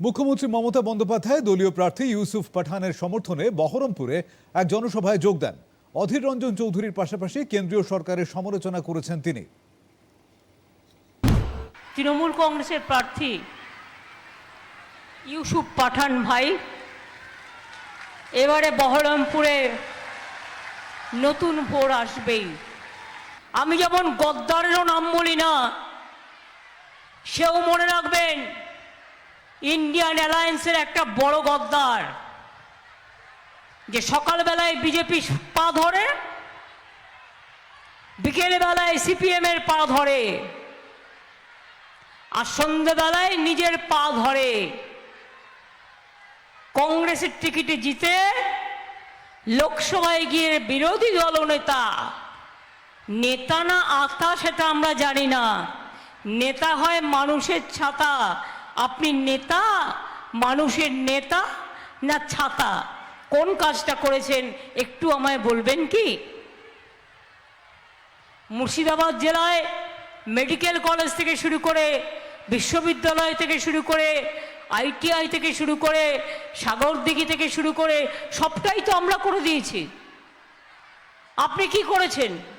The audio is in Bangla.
মুখ্যমন্ত্রী মমতা বন্দ্যোপাধ্যায়, দলীয় প্রার্থী ইউসুফ পাঠানের সমর্থনে বহরমপুরে এক জনসভায় যোগ দেন। অধীর রঞ্জন চৌধুরীর পাশাপাশি কেন্দ্রীয় সরকারের সমালোচনা করেছেন তিনি। তৃণমূল কংগ্রেসের প্রার্থী ইউসুফ পাঠান ভাই, এবারে বহরমপুরে নতুন ভোর আসবেই। আমি যেমন গদ্দারেরও নাম বলি না, সেও মনে রাখবেন ইন্ডিয়ান অ্যালায়েন্সের একটা বড় গদ্দার, যে সকালবেলায় বিজেপি পা ধরে, বিকেলবেলায় সিপিএম এর পা ধরে, আর সন্ধ্যেবেলায় নিজের পা ধরে, কংগ্রেসের টিকিটে জিতে লোকসভায় গিয়ে বিরোধী দলনেতা নেতা না আতা সেটা আমরা জানি না, নেতা হয় মানুষের ছাতা আপনি নেতা, মানুষের নেতা না ছাতা? কোন কাজটা করেছেন? একটু আমায় বলবেন কি? মুর্শিদাবাদ জেলায় মেডিকেল কলেজ থেকে শুরু করে, বিশ্ববিদ্যালয় থেকে শুরু করে, আইটিআই থেকে শুরু করে, সাগরদিঘি থেকে শুরু করে, সবটাই তো আমরা করে দিয়েছি। আপনি কি করেছেন?